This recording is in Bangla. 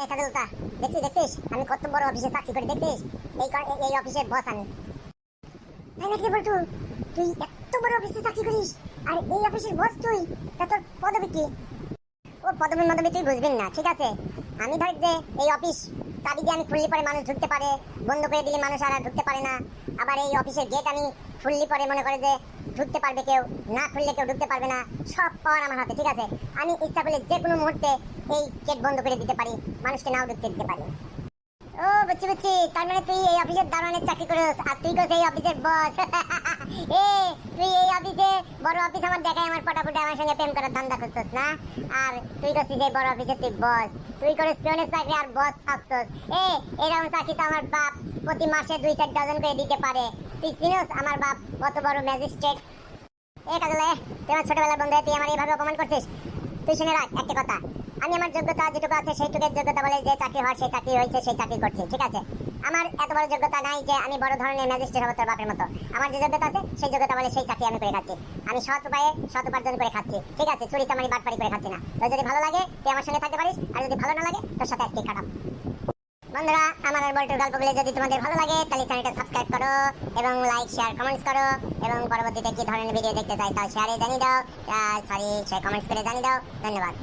কত বড় অফিসে চাকরি করি, দেখছিস? এই এই- অফিসের বস আমি। তাই নাকি বলটু? তুই এত বড় অফিসে চাকরি করিস, আর এই অফিসের বস তুই, তা তোর পদবি কি? তুই বুঝবি না, ঠিক আছে? আমি ধর যে এই অফিস চাবি দিয়ে আমি খুললে পরে মানুষ ঢুকতে পারে, বন্ধ করে দিলে মানুষ আর ঢুকতে পারে না। আবার এই অফিসের গেট আমি খুললে পরে মনে করে যে ঢুকতে পারবে কেউ, না খুললে কেউ ঢুকতে পারবে না। সব পাওয়ার আমার হাতে, ঠিক আছে? আমি ইচ্ছা করলে যে কোনো মুহূর্তে এই গেট বন্ধ করে দিতে পারি, মানুষকে নাও ঢুকতে দিতে পারি। ও, বুঝছি বুঝছি। তার মানে তুই এই অফিসের দারোয়ানের চাকরি করিস, আর তুই কস এই অফিসের বস এ, তুই এই অফিসে বড় অফিস আমার দেখায় আমার আমার সঙ্গে প্রেম করার ধান্দা করছিস, না? আর তুই করছিস এই বড় অফিসে তুই বস তুই পিয়নের চাকরি আর বস এ, এরকম চাকরি তো আমার বাপ প্রতি মাসে দুই, চার ডজন করে দিতে পারে। তুই চিনোস আমার বাপ কত বড় ম্যাজিস্ট্রেট এ, কাজলে তুই ছোটবেলার বন্ধু, তুই আমার এইভাবে অপমান করছিস? তুই শুনে রাখ, একটা কথা। আমি আমার যোগ্যতা যেটুকু আছে সেইটুকের যোগ্যতা বলে যে চাকরি হওয়ার সেই চাকরি হয়েছে, সেই চাকরি করছি, ঠিক আছে? আমার এত বড় যোগ্যতা নাই যে আমি বড় ধরনের ম্যাজিস্ট্রেট হব তোর বাপের মতো। আমার যে যোগ্যতা আছে সেই যোগ্যতা বলে সেই চাকরি আমি করে খাচ্ছি। আমি সৎ উপায়ে সৎ উপার্জন করে খাচ্ছি, ঠিক আছে? চুরি চামারি বাটপারি করে খাচ্ছি না। তোর যদি ভালো লাগে, তুই আমার সঙ্গে থাকতে পারিস, আর যদি ভালো না লাগে, তোর সাথে আজকে কাটাম বন্ধুরা, আমার আর বল্টুর গল্পগুলো যদি তোমাদের ভালো লাগে, তাহলে চ্যানেলটা সাবস্ক্রাইব করো এবং লাইক শেয়ার কমেন্টস করো এবং পরবর্তীতে কি ধরনের ভিডিও দেখতে চাই তা শেয়ারে জানিয়ে দাও। সরি সে কমেন্টস করে জানিয়ে দাও। ধন্যবাদ।